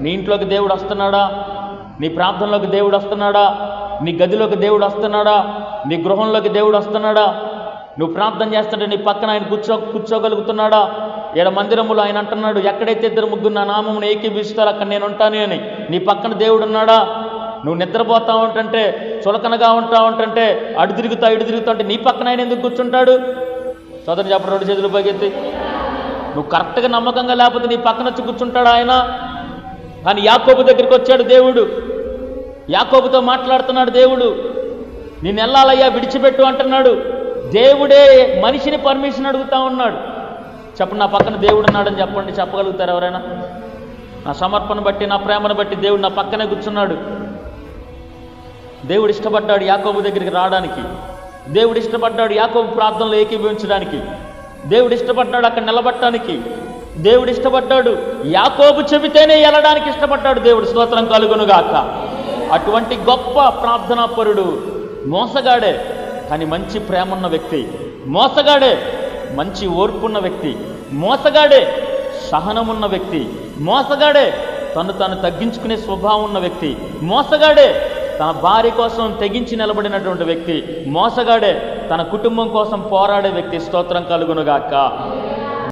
నీ ఇంట్లోకి దేవుడు వస్తున్నాడా? నీ ప్రాంతంలోకి దేవుడు వస్తున్నాడా? నీ గదిలోకి దేవుడు వస్తున్నాడా? నీ గృహంలోకి దేవుడు వస్తున్నాడా? నువ్వు ప్రార్థన చేస్తుంటే నీ పక్కన ఆయన కూర్చో కూర్చోగలుగుతున్నాడా? ఈడ మందిరములు ఆయన అంటున్నాడు ఎక్కడైతే ఇద్దరు ముగ్గురు నా నామమును ఏకీభిస్తారో అక్కడ నేను ఉంటాను అని. నీ పక్కన దేవుడు ఉన్నాడా? నువ్వు నిద్రపోతా ఉంటుంటే చులకనగా ఉంటా ఉంటుంటే అడు తిరుగుతా ఇటు తిరుగుతా అంటే నీ పక్కన ఆయన ఎందుకు కూర్చుంటాడు? సోదరు చెప్పడం రెండు చేతులు పైకెత్తి నువ్వు కరెక్ట్గా నమ్మకంగా లేకపోతే నీ పక్కన వచ్చి కూర్చుంటాడు ఆయన? కానీ యాకోబు దగ్గరికి వచ్చాడు దేవుడు. యాకోబుతో మాట్లాడుతున్నాడు దేవుడు. నేను వెళ్ళాలయ్యా విడిచిపెట్టు అంటున్నాడు. దేవుడే మనిషిని పర్మిషన్ అడుగుతా ఉన్నాడు. చెప్పండి నా పక్కన దేవుడు ఉన్నాడని చెప్పండి చెప్పగలుగుతారు ఎవరైనా? నా సమర్పణ బట్టి నా ప్రేమను బట్టి దేవుడు నా పక్కనే కూర్చున్నాడు. దేవుడు ఇష్టపడ్డాడు యాకోబు దగ్గరికి రావడానికి. దేవుడు ఇష్టపడ్డాడు యాకోబు ప్రార్థనలు ఏకీభవించడానికి. దేవుడు ఇష్టపడ్డాడు అక్కడ నిలబట్టడానికి దేవుడు ఇష్టపడ్డాడు. యాకోబు చెబితేనే వెళ్ళడానికి ఇష్టపడ్డాడు. దేవుడు స్తోత్రం కలుగునుగాక. అటువంటి గొప్ప ప్రార్థనాపరుడు మోసగాడే కానీ మంచి ప్రేమన్న వ్యక్తి. మోసగాడే మంచి ఓర్పున్న వ్యక్తి. మోసగాడే సహనమున్న వ్యక్తి. మోసగాడే తను తాను తగ్గించుకునే స్వభావం ఉన్న వ్యక్తి. మోసగాడే తన భార్య కోసం తెగించి నిలబడినటువంటి వ్యక్తి. మోసగాడే తన కుటుంబం కోసం పోరాడే వ్యక్తి. స్తోత్రం కలుగునుగాక.